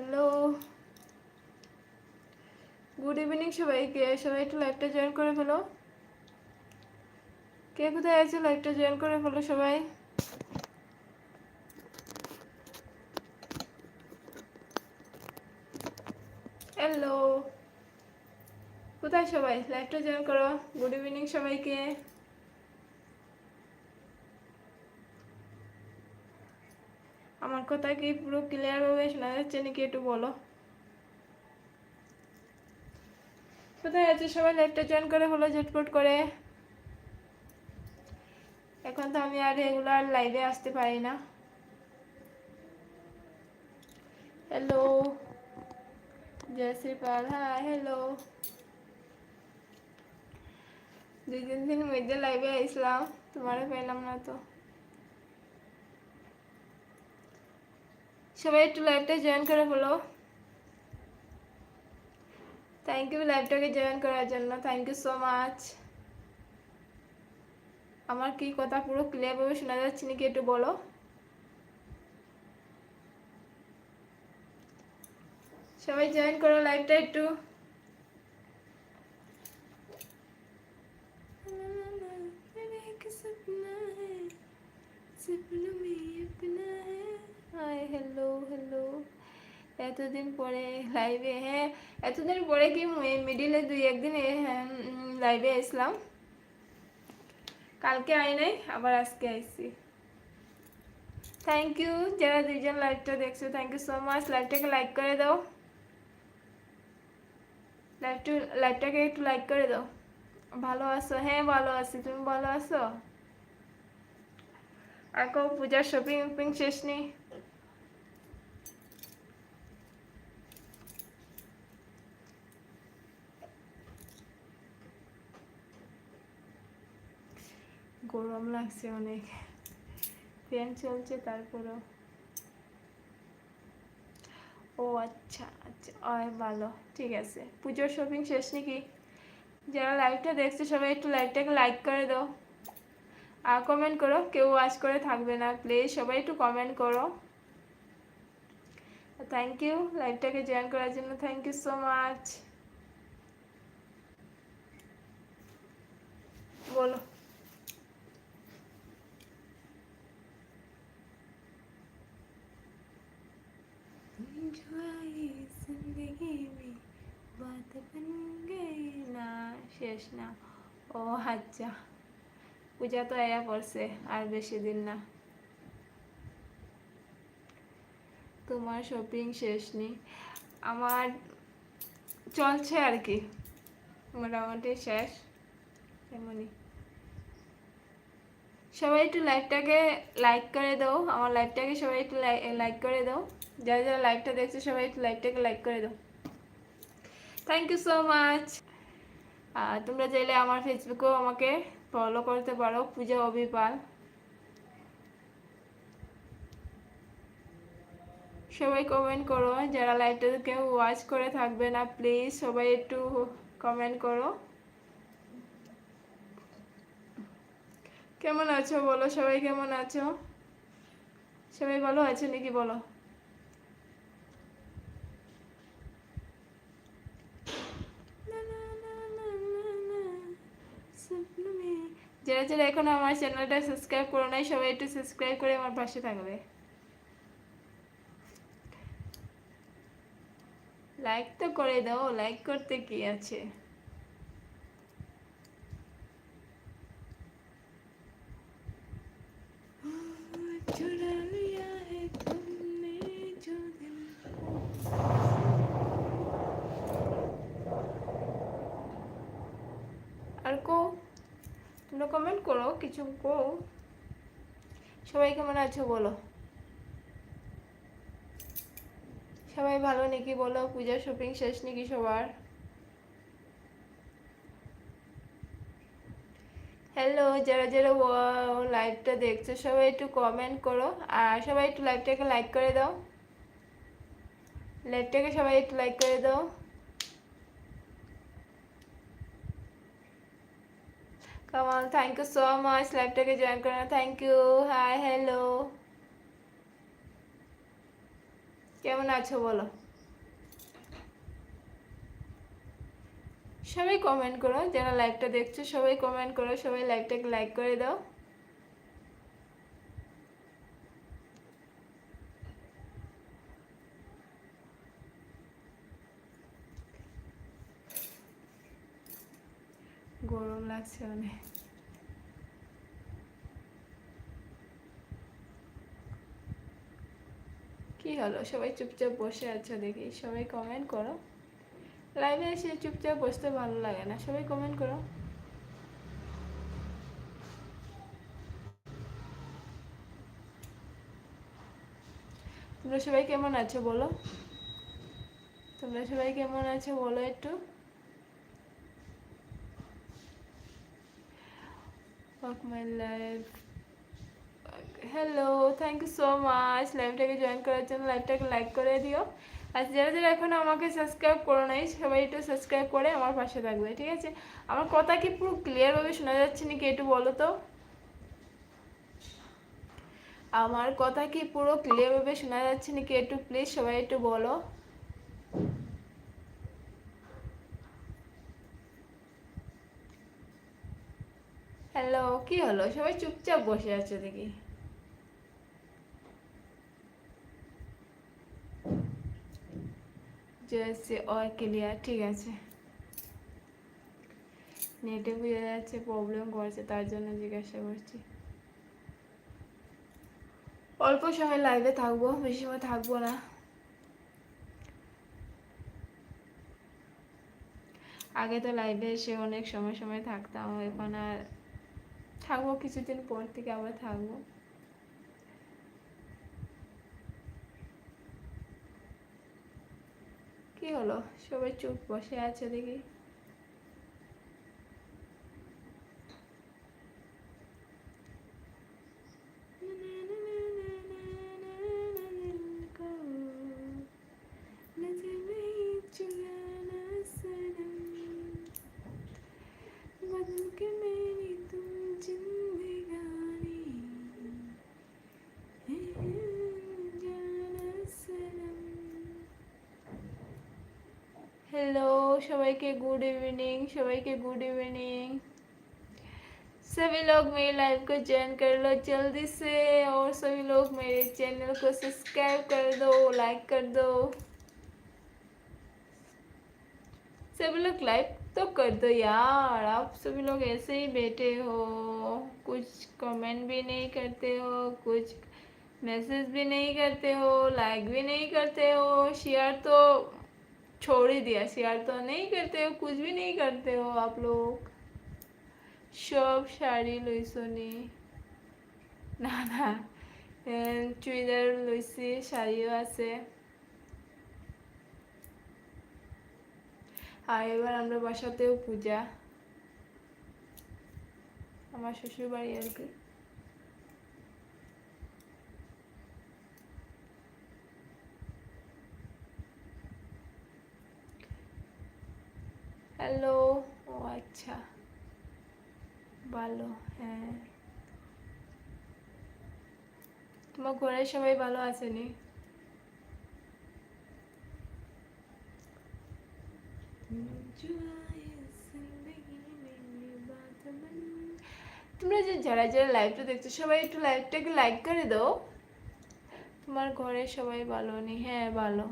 Hello good evening সবাইকে। সবাই একটু লাইভটা জয়েন করে ফেলো। কে কোথায় আছে লাইভটা জয়েন করে ফেলো সবাই? হ্যালো কোথায় সবাই? লাইভটা জয়েন করো। গুড ইভিনিং সবাইকে। কথা কি পুরো ক্লিয়ারভাবে শোনা যাচ্ছে নাকি একটু বলো। কোথায় আছে সবাই? লাইভটা জয়েন করে হলো ঝটপট করে। এখন তো আমি আর রেগুলার লাইভে আসতে পারি না। হ্যালো জয় শ্রীপাল হ্যাঁ হ্যালো দুই তিন দিন মধ্যে লাইভে আসলাম তোমারও পেলাম না তো। সবাই একটু লাইভটা জয়েন করে হলো থ্যাংক ইউ লাইভটাকে জয়েন করার জন্য থ্যাংক ইউ সো মাচ আমার কি কথা পুরো ক্লিয়ারভাবে শোনা যাচ্ছে নাকি একটু বলো? সবাই জয়েন করো লাইভটা একটু। হাই হ্যালো হ্যালো এতদিন পরে লাইভে হ্যাঁ এতদিন পরে কি মিডিলে দুই একদিন লাইভে আসলাম কালকে আই নাই, আবার আজকে আইছি। থ্যাংক ইউ যারা দুইজন লাইভটা দেখছ থ্যাংক ইউ সো মাচ লাইভটাকে লাইক করে দাও। লাইভটা লাইভটাকে একটু লাইক করে দাও। ভালো আছো? হ্যাঁ ভালো আছি। তুমি ভালো আছো? আর কেউ পূজার শপিং উপিং শেষ নেই? গরম লাগছে অনেক। ফ্যান চলছে তারপরেও। ও আচ্ছা আচ্ছা আয় ভালো, ঠিক আছে। পুজোর শপিং শেষ নাকি? যারা লাইভটা দেখছে, সবাই একটু লাইভটাকে লাইক করে দাও। আর কমেন্ট করো, কেউ ওয়াচ করে থাকবে না। প্লিজ সবাই একটু কমেন্ট করো। থ্যাংক ইউ লাইভটাকে জয়েন করার জন্য থ্যাংক ইউ সো মাচ বলো। ও আচ্ছা পূজা তো আয়া পড়ছে আর বেশি দিন না তোমার শপিং শেষ নি আমার চলছে আর কি মোটামুটি শেষ এমনই সবাই একটু লাইভটাকে লাইক করে দাও। আমার লাইভটাকে সবাই একটু লাইক করে দাও। যারা যারা লাইভটা দেখছ, সবাই একটু লাইভটাকে লাইক করে দাও। থ্যাংক ইউ সো মাচ তোমরা চাইলে আমার ফেসবুকেও আমাকে ফলো করতে পারো, পূজা অবিপাল সবাই কমেন্ট করো, যারা লাইভটা কেউ ওয়াচ করে থাকবে না প্লিজ সবাই একটু কমেন্ট করো। কেমন আছো বলো? সবাই কেমন আছো? সবাই ভালো আছো নাকি বলো? যারা যারা এখন আমার চ্যানেলটা সাবস্ক্রাইব করো নাই, সবাই একটু সাবস্ক্রাইব করে আমার পাশে থাকবে। লাইক তো করে দাও লাইক করতে কি আছে? चुरा लिया है तुमने जो दिल আর কো তোমরা কমেন্ট করো কিছু কো সবাই কেমন আছো বলো সবাই ভালো নাকি বলো পূজার শপিং শেষ নাকি সবার হ্যালো যারা যারা লাইভটা দেখছ, সবাই একটু কমেন্ট করো। আর সবাই একটু লাইভটাকে লাইক করে দাও। লাইভটাকে সবাই একটু লাইক করে দাও। Kamal thank you so much লাইভটাকে জয়েন করার থ্যাংক ইউ হাই হ্যালো কেমন আছো বলো? সবাই কমেন্ট করো, যারা লাইভটা দেখছ সবাই কমেন্ট করো, সবাই লাইভটাকে লাইক করে দাও। গরম লাগছে অনেক কি হলো? সবাই চুপচাপ বসে আছো দেখি, সবাই কমেন্ট করো। লাইভে এসে চুপচাপ বসতে ভালো লাগে না। সবাই কমেন্ট করো। তোমরা সবাই কেমন আছো বলো? তোমরা সবাই কেমন আছো বলো একটু. Hello thank you so much লাইভটাকে জয়েন করার জন্য লাইভটাকে লাইক করে দিও। আর যারা যারা এখনও আমাকে সাবস্ক্রাইব করো নাই, সবাই একটু সাবস্ক্রাইব করে আমার পাশে থাকবে, ঠিক আছে? আমার কথা কি পুরো ক্লিয়ারভাবে শোনা যাচ্ছে নাকি একটু বলো তো? আমার কথা কি পুরো ক্লিয়ারভাবে শোনা যাচ্ছে নাকি একটু প্লিজ সবাই একটু বলো? হ্যালো কি হলো? সবাই চুপচাপ বসে আছে দেখি অর ক্লিয়ার ঠিক আছে। নেটে বুঝে যাচ্ছে প্রবলেম করছে, তার জন্য জিজ্ঞাসা করছি। অল্প সময় লাইভে থাকব, বেশি সময় থাকব না। আগে তো লাইভে এসে অনেক সময় সময় থাকতাম, এখন আর থাকব, কিছুদিন পর থেকে আবার থাকব। কি হলো? সবাই চুপ বসে আছে দেখি। সবাইকে गुड इवनिंग সবাইকে गुड इवनिंग सभी लोग मेरे लाइव को ज्वाइन कर लो जल्दी से और सभी लोग मेरे चैनल को सब्सक्राइब कर दो लाइक कर दो सभी लोग लाइक तो कर दो यार आप सभी लोग ऐसे ही बैठे हो कुछ कमेंट भी नहीं करते हो कुछ मैसेज भी नहीं करते हो लाइक भी नहीं करते हो शेयर तो छोड़ ही दिया शेयर तो नहीं करते हो कुछ भी नहीं करते हो आप लोग সব শাড়ি লইছনি না না চুড়িদার লইছি শাড়িও আছে আর এবার আমরা বাসাতেও পূজা আমার শ্বশুর বাড়ি আর কি হ্যালো, ও আচ্ছা। ভালো হ্যাঁ। তোমার ঘরের সবাই ভালো আছেনি তোমরা যে যারা যারা লাইভটা দেখছ, সবাই একটু লাইভটাকে লাইক করে দাও। তোমার ঘরে সবাই ভালো নি? হ্যাঁ ভালো।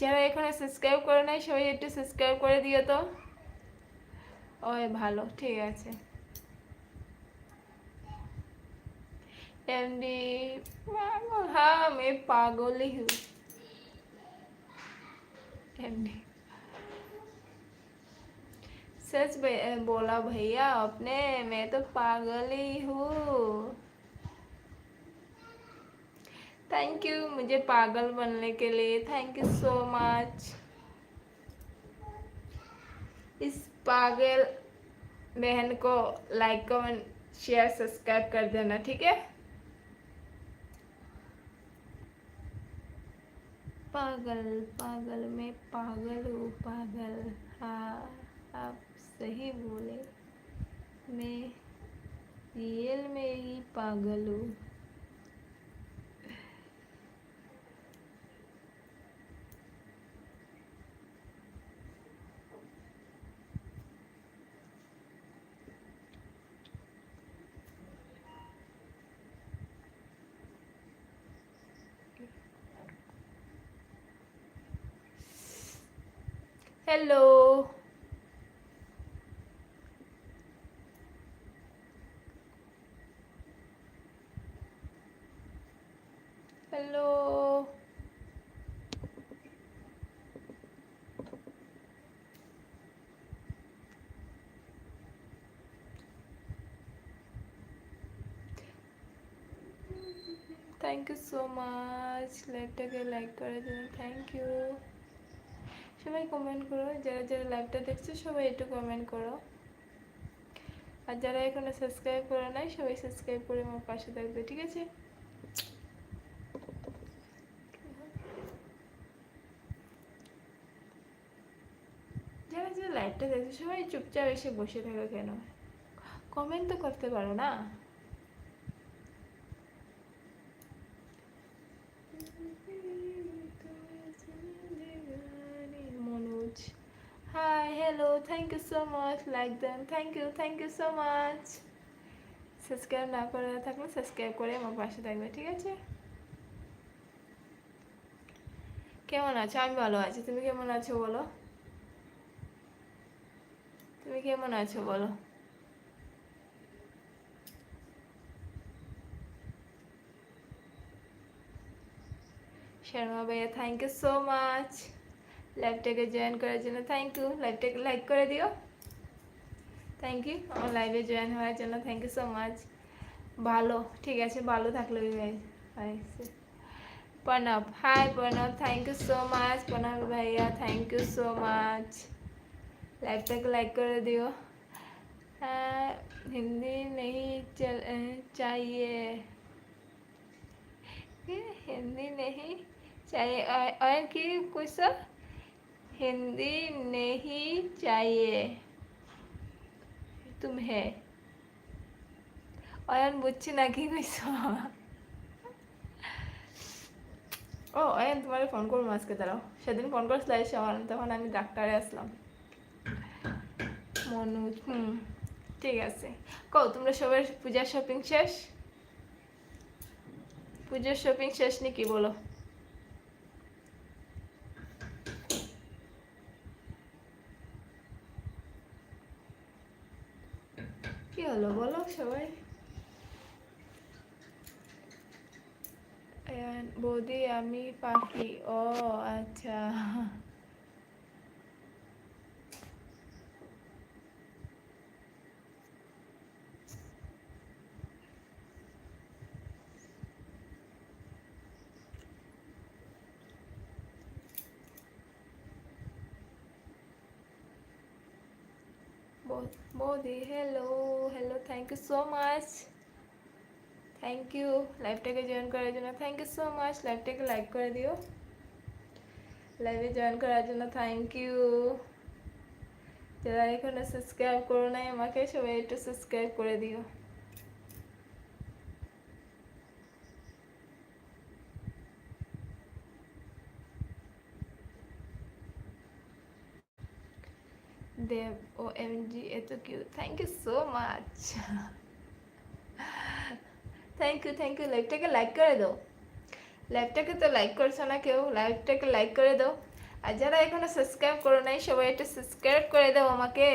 যারা এখানে সাবস্ক্রাইব করে নাই সবাই একটু সাবস্ক্রাইব করে দিও তো ওই ভালো ঠিক আছে एमडी हाँ मैं पागल ही हूँ एमडी सच बोला भैया आपने मैं तो पागल ही हूँ थैंक यू मुझे पागल बनने के लिए। थैंक यू सो मच इस पागल बहन को लाइक कमेंट शेयर सब्सक्राइब कर देना, ठीक है? पागल पागल मैं पागल हूँ, पागल। हाँ आप सही बोले। मैं रियल में ही पागल हूँ। Hello hello thank you so much লাইভটাকে লাইক করার জন্য থ্যাংক ইউ সবাই কমেন্ট করো, যারা যারা লাইভটা দেখছ সবাই একটু কমেন্ট করো। আর যারা এখনও সাবস্ক্রাইব করে নাই, সবাই সাবস্ক্রাইব করে আমার পাশে থাকবে, ঠিক আছে? যারা যারা লাইভটা দেখছ সবাই চুপচাপ এসে বসে থাকো কেন? কমেন্ট তো করতে পারো না। Hi hello thank you so much like then thank you thank you so subscribe না করে থাকলে সাবস্ক্রাইব করে আমার পাশে থাকবে, ঠিক আছে? কেমন আছো? আমি ভালো আছি, তুমি কেমন আছো বলো? তুমি কেমন আছো বলো? শর্মা ভাইয়া থ্যাংক ইউ সো মাচ লাইভটাকে জয়েন করার জন্য থ্যাংক ইউ লাইভটাকে লাইক করে দিও থ্যাংক ইউ আমার লাইভে জয়েন হওয়ার জন্য থ্যাংক ইউ সো মাচ ভালো ঠিক আছে ভালো থাকলে Pranab hi Pranab thank you so much Pranab ভাইয়া থ্যাংক ইউ সো মাচ লাইভটাকে লাইক করে দিও হ্যাঁ হিন্দি नहीं चल चाहिए हिंदी नहीं चाहिए और, और की कुछ हिंदी नहीं चाहिए तुम्हें অয়ন বুঝছি না কি কইছ ও অয়ন তোমার ফোন করবো আজকে দাঁড়াও সেদিন ফোন করছিল এসে আমার তখন আমি ডাক্তারে আসলাম মনোজ হুম ঠিক আছে কও তোমরা সবার পূজার শপিং শেষ পুজোর শপিং শেষ নাকি বলো কি বলো সবাই। বৌদি আমি পাখি। ও আচ্ছা। বৌদি hello hello thank you so much thank you লাইভটাকে জয়েন করার জন্য থ্যাংক ইউ সো মাচ লাইভটাকে লাইক করে দিও। লাইভে জয়েন করার জন্য থ্যাংক ইউ যারা এখানে সাবস্ক্রাইব করো নাই, আমাকে সবাই একটু সাবস্ক্রাইব করে দিও। দেব ও এম জি এত Q thank you so much thank you thank you লাইভটাকে লাইক করে দাও। লাইভটাকে তো লাইক করছ না কেউ লাইভটাকে লাইক করে দাও। আর যারা এখনও সাবস্ক্রাইব করো নাই, সবাই একটু সাবস্ক্রাইব করে দাও আমাকে।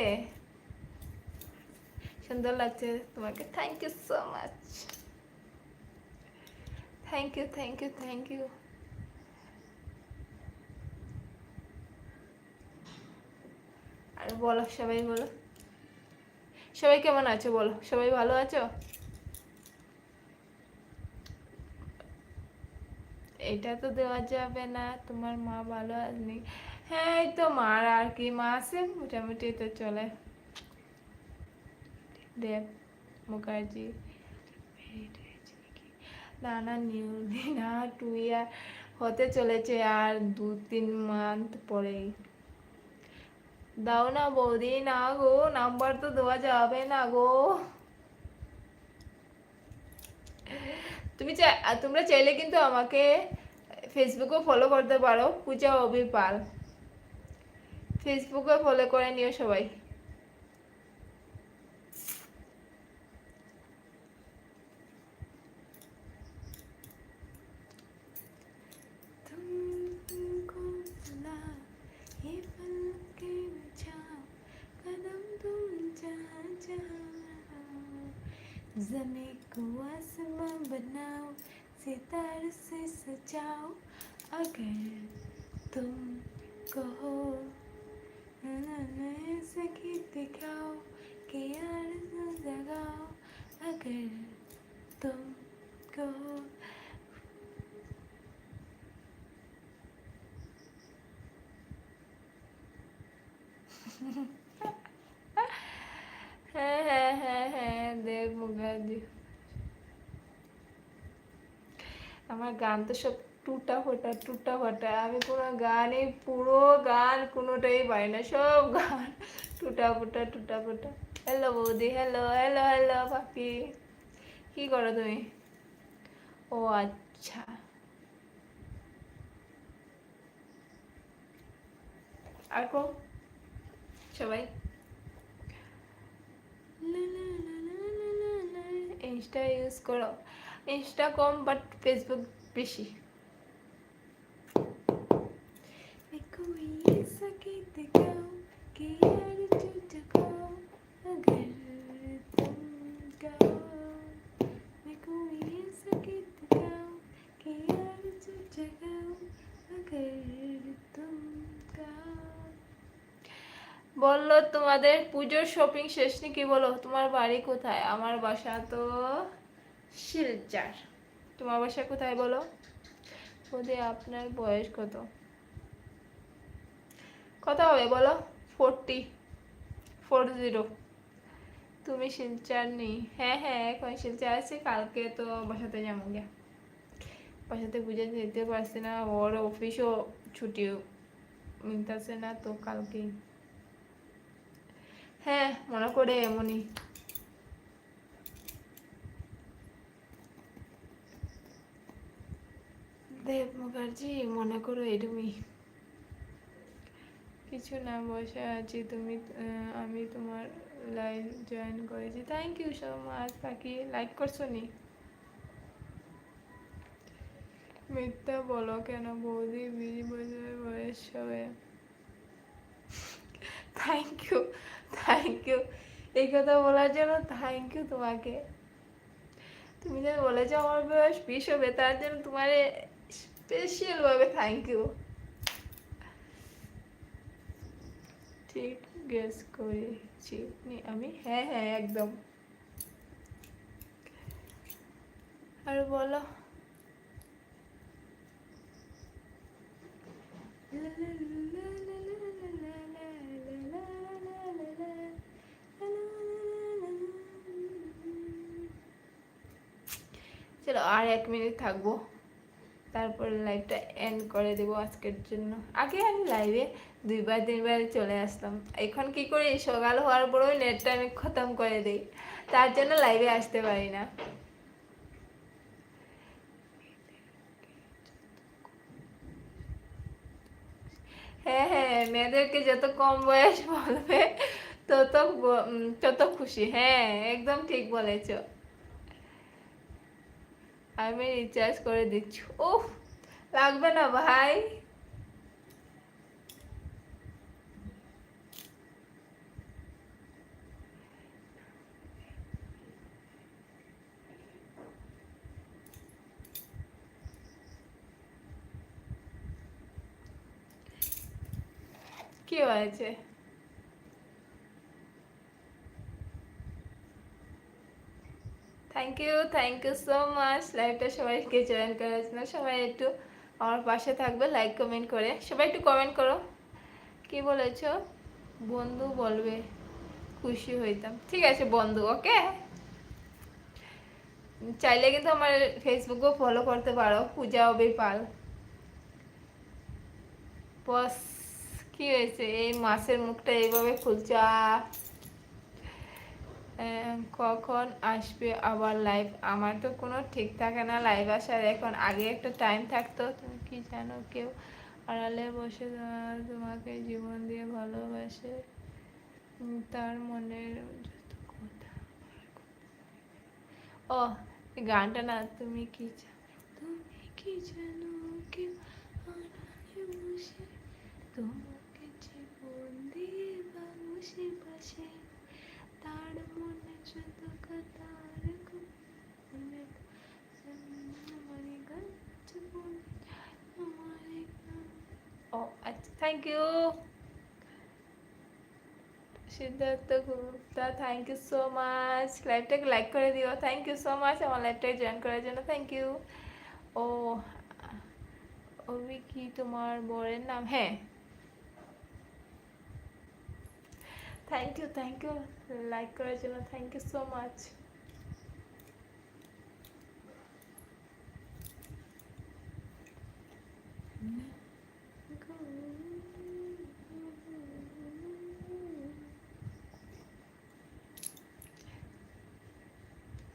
সুন্দর লাগছে তোমাকে। Thank you so much thank you thank you thank you আর বলো, সবাই বলো। সবাই কেমন আছো বলো? সবাই ভালো আছো? এটা তো দেওয়া যাবে না, তোমার মা ভালো আসনি। হ্যাঁ এই তো মার আর কি, মা আছে, মোটামুটি তো চলে। দেব, মুখার্জি। না না নিউ না টু হতে চলেছে আর দু তিন মান্থ পরেই। দাও না বৌদি, না গো, নাম্বার তো দেওয়া যাবে না গো। তুমি তোমরা চাইলে কিন্তু আমাকে ফেসবুকেও ফলো করতে পারো, পূজা অবিপাল ফেসবুকে ফলো করে নিও সবাই। बनाओ सितार से सजाओ अगर तुम कहो ऐसे गीत दिखाओ कि यार जगाओ अगर আমার গান তো সব টুটা ফোটা টুটা ফোটা আমি কোনো গানে পুরো গান কোনোটাই পাই না সব গান টুটা ফুটা টুটা ফুটা হ্যালো বৌদি হ্যালো হ্যালো হ্যালো পাপি কি করো তুমি ও আচ্ছা আর কো সবাই ইনস্টা ইউজ করো ইনস্টা কম বাট ফেসবুক বেশি বলল তোমাদের পুজোর শপিং শেষ নাকি? বলো তোমার বাড়ি কোথায়? আমার বাসা তো শিলচার। তোমার বাসা কোথায় বলো? বৌদি আপনার বয়স কত? কত হবে, বলো। ফোরটি ফোর জিরো তুমি শিলচার নেই। হ্যাঁ হ্যাঁ এখন শিলচার আছে। কালকে তো বাসাতে যাব গিয়া। বাসাতে বুঝে যেতে পারছি না। ওর অফিসও ছুটিও মিলতেছে না তো কালকেই। হ্যাঁ মনে করে এমনই। দেব মুখার্জি, মনে করো কিছু না, বসে আছি। তুমি আমি তোমার লাইভ জয়েন করেছি। থ্যাংক ইউ সো মাচ পাখি। লাইক করছ নি? মিথ্যা বলো কেন? বৌদি বিশ বছর বয়স হবে। থ্যাংক ইউ থ্যাংক ইউ এই কথা বলার জন্য থ্যাংক ইউ তোমাকে। তুমি যে বলেছ আমার বয়স বিশ হবে, তার জন্য তোমার স্পেশাল ভাবে থ্যাংক ইউ ঠিক গেস করেছি। আমি? হ্যাঁ হ্যাঁ একদম। আর বলো। চলো আর এক মিনিট থাকব। তারপর লাইভটা এন্ড করে দেবো আজকের জন্য। আগে আমি লাইভে দুইবার, তিনবার চলে আসতাম। এখন কি করি? সকাল হওয়ার পরেও নেটটা আমি খতম করে দিই। তার জন্য লাইভে আসতে পারি না। হ্যাঁ হ্যাঁ মেয়েদেরকে যত কম বয়স বলবে, তত তত খুশি। হ্যাঁ একদম ঠিক বলেছ। আমি রিচার্জ করে দিচ্ছি। উফ লাগবে না ভাই। কি হয়েছে? Thank you thank you so much লাইভটা সবাইকে জয়েন করার জন্য সবাই একটু আমার পাশে থাকবে লাইক কমেন্ট করে। সবাই একটু কমেন্ট করো। কি বলেছ? বন্ধু বলবে খুশি হইতাম। ঠিক আছে বন্ধু ওকে? চাইলে কিন্তু আমার ফেসবুকও ফলো করতে পারো পূজা অবি পাল বস কি হয়েছে? এই মাছের মুখটা এইভাবে! আহ, কখন আসবে আবার লাইভ আমার তো কোনো ঠিক থাকে না লাইভ আসার। এখন আগে একটা টাইম থাকতো তুমি কি জানো কেউ আড়ালে বসে তোমাকে জীবন দিয়ে ভালোবাসে। তার মনের ও, গানটা না, তুমি কি জানো তুমি কি জানো কেউ আড়ালে বসে তোমাকে জীবন দিয়ে বাবুসে you Siddharth Gupta thank you so much লাইভটাকে লাইক করে দিও। থ্যাংক ইউ সো মাচ আমার লাইভটাকে জয়েন করার জন্য। থ্যাংক ইউ ও, অভি কি তোমার বরের নাম? হ্যাঁ। Thank you thank you like করার জন্য। Thank you so much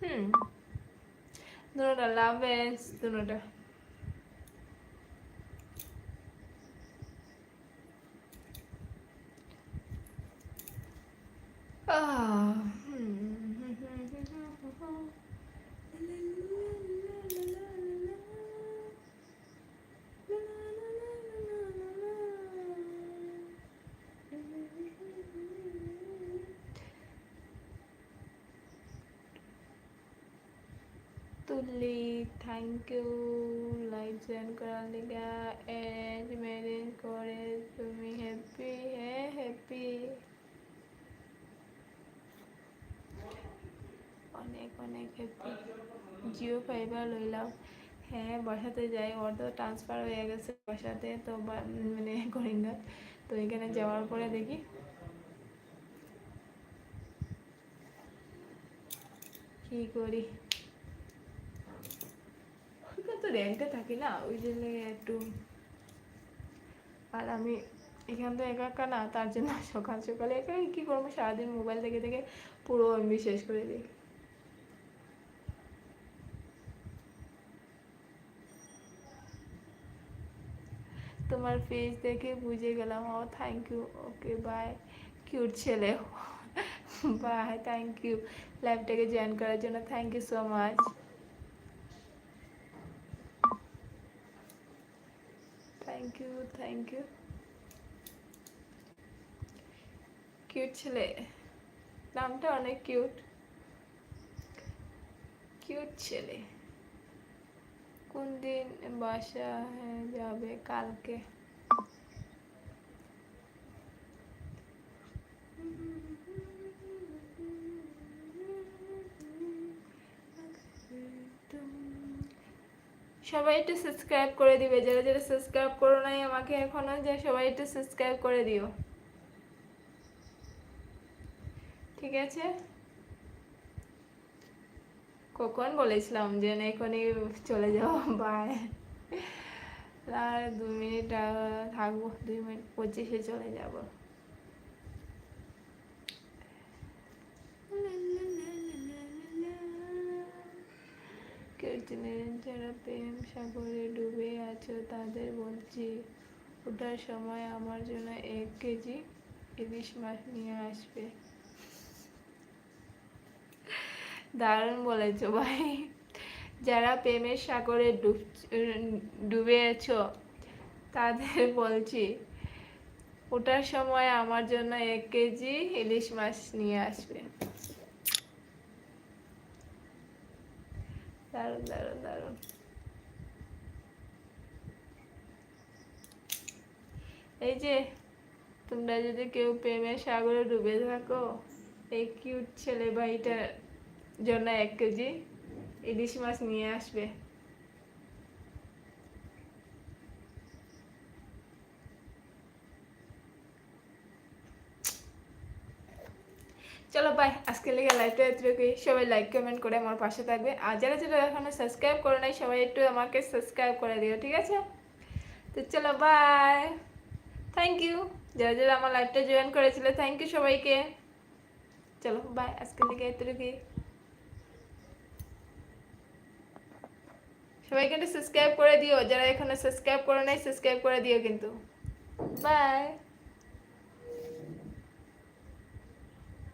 hmm দুটোটা লাভে এস আহ. তুলি থ্যাংক ইউ লাইভ জয়েন করার লিগা এজ ম্যারেজ করে তুমি হ্যাপি হ্যাঁ হ্যাপি অনেক অনেক হ্যাপি জিও ফাইবার লইলাম। হ্যাঁ বসাতে যাই। ওর তো ট্রান্সফার হয়ে গেছে বসাতে তো মানে করিঙ্গা তো এখানে যাওয়ার পরে দেখি। কি করি? তো র্যাঙ্কে থাকি না, ওই জন্য একটু আর আমি এখান তো একা একা না, তার জন্য সকাল সকালে একা কী করব? সারাদিন মোবাইল দেখে দেখে পুরো এমবি শেষ করে দিই। তোমার ফেস দেখে বুঝে গেলাম। ও thank you okay bye cute ছেলে। বাই থ্যাংক ইউ লাইভটাকে জয়েন করার জন্য thank you so much thank you thank you cute ছেলে। নামটা অনেক কিউট কিউট ছেলে। কোন দিন বাসা যাবে কালকে? সবাই একটু সাবস্ক্রাইব করে দিবে। যারা যারা সাবস্ক্রাইব করো নাই আমাকে এখনও, যে সবাই একটু সাবস্ক্রাইব করে দিও। ঠিক আছে? কখন বলেছিলাম যে না, এখনই চলে যাও বাই আর দু মিনিট থাকব দুই মিনিট, পঁচিশে চলে যাব। যারা প্রেম সাগরে ডুবে আছো তাদের বলছি, ওঠার সময় আমার জন্য এক কেজি ইলিশ মাছ নিয়ে আসবে। দারুণ বলেছ ভাই। যারা প্রেমের সাগরে ডুব, ডুবে আছো, তাদের বলছি ওটার সময় আমার জন্য এক কেজি ইলিশ মাছ নিয়ে আসবে। দারুণ দারুণ দারুণ। এই যে, তোমরা যদি কেউ প্রেমের সাগরে ডুবে থাকো, এই কিউট ছেলে ভাইটার জন্য এক কেজি ইলিশ মাছ নিয়ে আসবে। চলো বাই আজকে লেগে লাইভটা এতটুকুই। সবাই লাইক কমেন্ট করে আমার পাশে থাকবে। আর যারা যারা এখনও সাবস্ক্রাইব করে নাই, সবাই একটু আমাকে সাবস্ক্রাইব করে দিও, ঠিক আছে? তো চলো বাই থ্যাংক ইউ যারা যারা আমার লাইভটা জয়েন করেছিল থ্যাংক ইউ সবাইকে। চলো বাই আজকে লেগে এতটুকুই। সবাইকে একটু সাবস্ক্রাইব করে দিও। যারা এখনও সাবস্ক্রাইব করে নাই সাবস্ক্রাইব করে দিও কিন্তু। বাই